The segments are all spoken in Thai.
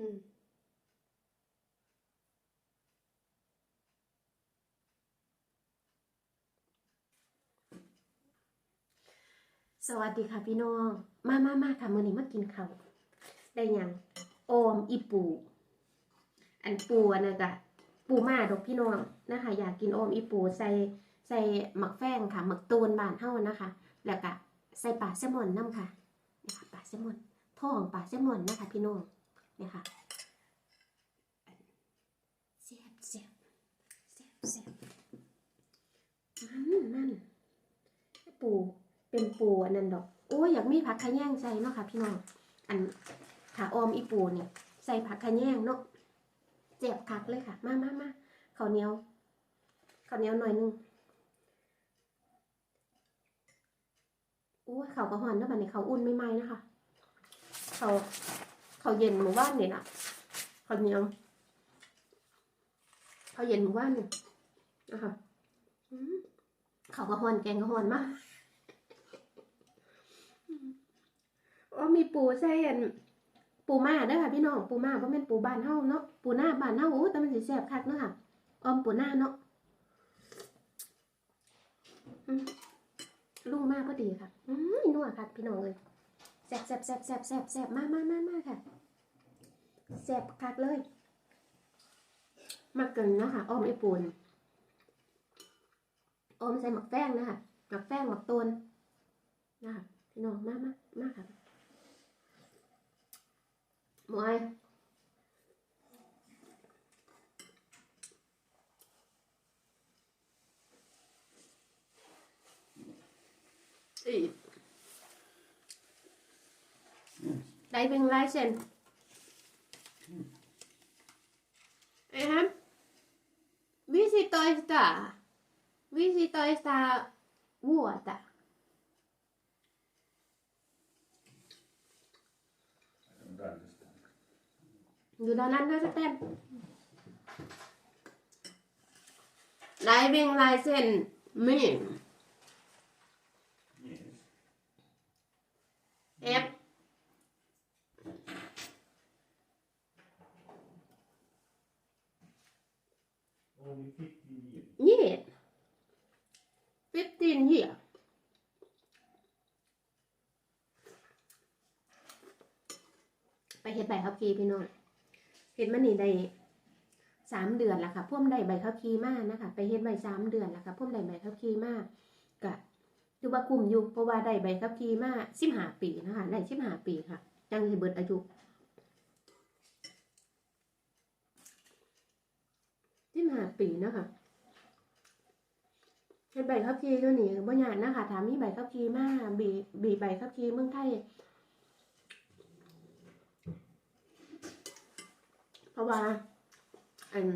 อืมสวัสดีค่ะพี่น้อง มามามาค่ะมื้อนี้มากินข้าวได้ยังออมอีปู อันปูอันนั้นก็ปูมาดอกพี่น้องนะคะ อยากกินออมอีปูใส่ใส่หมักแฟงค่ะหมักตูนบานเฮานะคะ แล้วก็ใส่ปลาแซลมอนน้ำค่ะนี่ค่ะปลาแซลมอนท้องปลาแซลมอนนะคะ พี่น้อง นี่ค่ะแซ่บแซ่บแซ่บแซ่บมันมันปูเป็นปูอันนั้นดอก โอ้ยอยากมีผักขะแยงใส่เนาะค่ะ พี่น้อง อันขาออมอีปูนี่ใส่ผักขะแยงเนาะเจ็บคักเลยค่ะ มามามาข้าวเหนียวข้าวเหนียวหน่อยหนึงโอ้ยเขาก็หอนนะบัดนี้เขาอุ่นไม่ไหมนะคะเขา เขาเย็นหมู่บ้านเนี่ยนะเขาเหนียวเขาเย็นหมู่บ้านเนี่ยนะคะเขาก็หอนแกงก็หอนมากอืมโอ้มีปูใส่อันปูมาเด้อค่ะพี่น้องปูมาเพราะเป็นปูบ้านเฮาเนาะปูหน้าบ้านเฮาโอ้แต่มันสิแซ่บคักเนาะค่ะออมปูหน้าเนาะลุงมากพอดีค่ะอืมนัวค่ะพี่น้องเลย แสบแสบแสบแสบแสบแสบมากมากมากมากค่ะแสบคักเลย มาเกินนะคะอ้อมไอปูนอ้อมใส่หมักแป้งนะคะหมักแป้งหมักตนนะคะพี่น้องมากมากมากค่ะหมอยอีได้เป็นลายเซ็นไอ้ฮัม visito esta visito esta vuota don't understand. อยู่ตอนนั้นด้วยสเต้นได้เป็นลายเซ็นมี Yes. F Only 15 years. ยี่ฟิฟตีนยี่ไปเฮ็ดใบขับขี่พี่น้องเฮ็ดมันนี่ได้สามเดือนแล้วค่ะพ่วมได้ใบขับขี่มากนะคะ ไปเฮ็ดใบสามเดือนแล้วค่ะพ่วมได้ใบขับขี่มากกะถือว่าคุ้มอยู่เพราะว่าได้ใบขับขี่มาสิบห้าปีนะคะได้สิบห้าปีค่ะจังสิเบิดอายุสิบห้า ปีนะคะเฮ็ดใบขับขี่ตัวนี้บ่ยากนะคะถามมีใบขับขี่มาบีบีใบขับขี่เมืองไทยเพราะว่าอัน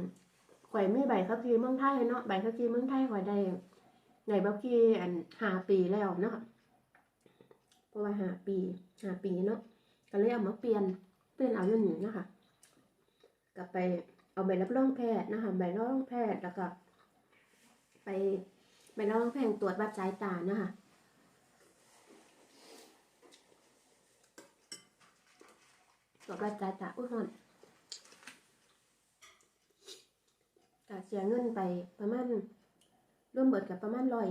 ข่อยไม่ใบขับขี่เมืองไทยเนาะใบขับขี่เมืองไทยข่อยได้ในบักขี่อันห้าปีแล้วเนาะเพราะว่าห้าปีห้าปีเนาะก็เลยเอามาเปลี่ยนเปลี่ยนเอาอยู่นี่นะคะกลับไป เอาใบรับรองแพทย์นะคะใบรับรองแพทย์แล้วก็ไปใบรับรองแพทย์ตรวจวัดสายตานะคะตรวจวัดสายตาอุ้ยฮอนก็เสียเงินไปประมาณร่วมเบิดกับประมาณร้อย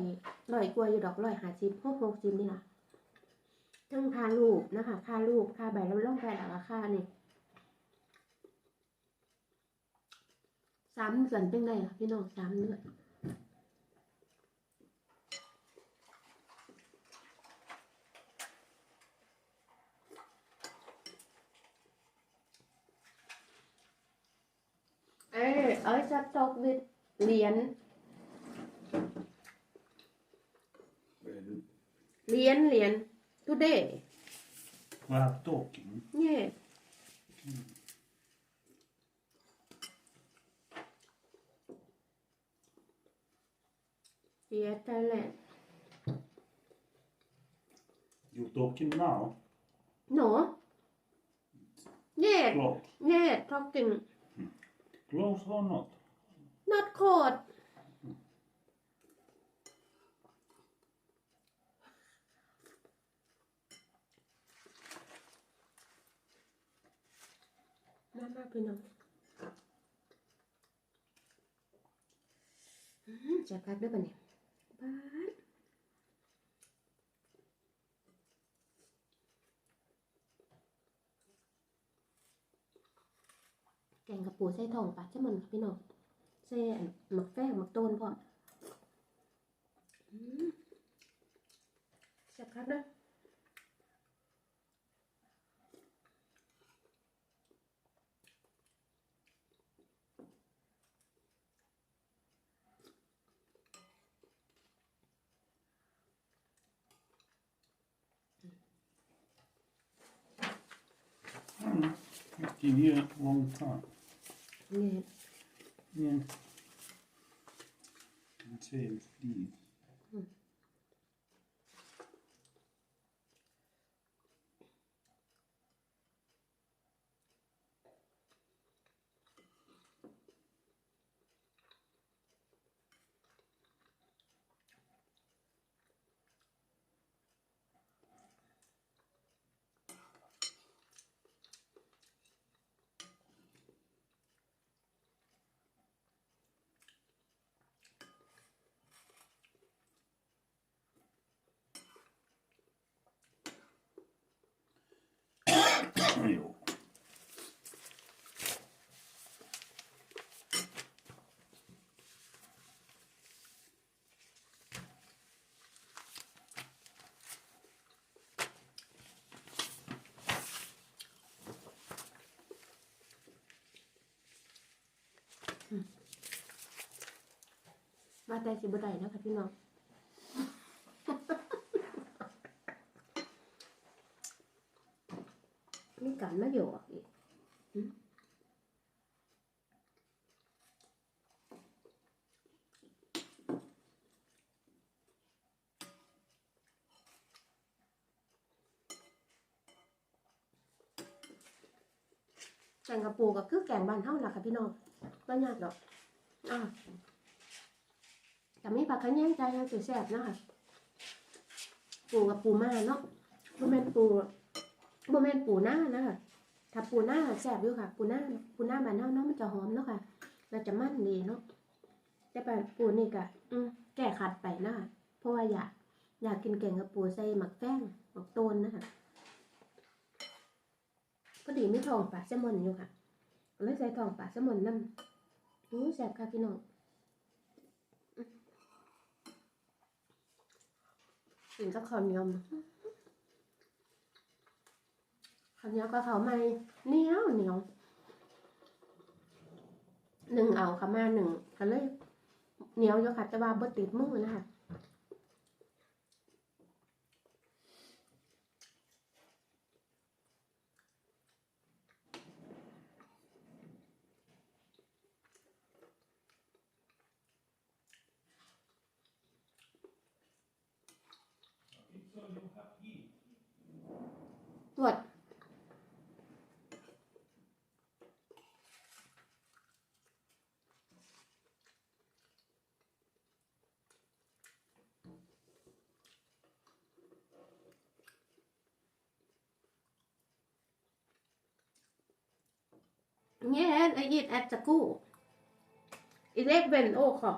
ร้อยกว่าอยู่ดอกร้อยหาสิบหกหกสิบนี่ล่ะทั้งค่าลูกนะคะค่าลูกค่าใบรับรองแพทย์แล้วก็ค่านี่ สามเดือนเป็นไงล่ะพี่น้องสามเดือนเอ้ยเอ้ยจะตกวิดเหรียญ Well, เหรียญเหรียญ today Well, talking. yeah เสียใจแหละ You talking now? หนูเย่ Close. เย่ talking Close or not? not cold มาากพี่น้องอื้อจะพักได้ปะเนี่ย บ้านแกงกระปูใส่ทองปลาใช่มันค่ะพี่น้องใส่หมักแป้งหมักโตนพร้อมอื้อแซ่บครับเด้อ know, 15 a long time. Yeah. Yeah. Materials, please. มาแต่สิบได้นะคะพี่น้องมีการมาอยู่อะอีกแกงกระปูก็คือแกงบ้านเฮาล่ะค่ะพี่น้อง ก็ยากดอกอ่าแต่มีปลาขะแยงใจยังสิแซ่บเนาะคะปูกับปูมาเนาะบ่แม่นปูบ่แม่นปูหน้านะคะถ้าปูหน้าแซ่บอยู่ค่ะ ปูหน้าปูหน้าบานเฮาเนาะมันจะหอมเนาะค่ะแล้วจะมั่นดีเนาะแต่ปปูนี่ก็แก้ขัดไปนะคะเพราะว่าอยากอยากกินแกงกับปูใส่หมักแป้งหมักโตนนะคะพอดีมีทองปลาแซลมอนอยู่ค่ะเลยใส่ทองปลาแซลมอนนำ อืมแซ่บค่ะพี่น้องกินกับข้าวเหนียวข้าวเหนียวกับข้าวไม่เหนียวเหนียวหนึ่งเอาค่ะมาหนึ่งก็เลยเหนียวอยู่ค่ะแต่ว่าบ่ติดมือนะคะ ตรวจเนี่ยไอ้ยิดแอดจะกู้อีเล็กเป็นโอ้ขอ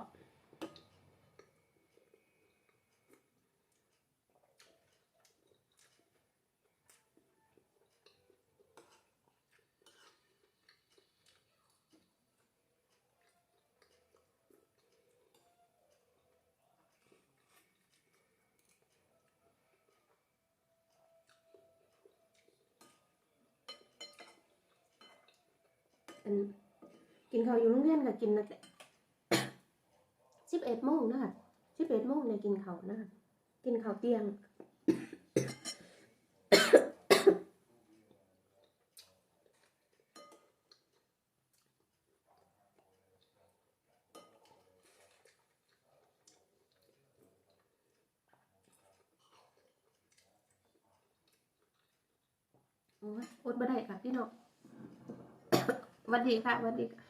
อันกินข้าวอยู่โรงเรียนก็กินนะสิบเอ็ดโมงนะคะสิบเอ็ดโมงในกินข้าวนะคะกินข้าวเตียง โอ้ยอดบ่ได้ค่ะพี่น้อง วัสดีค่ะวัสดีค่ะ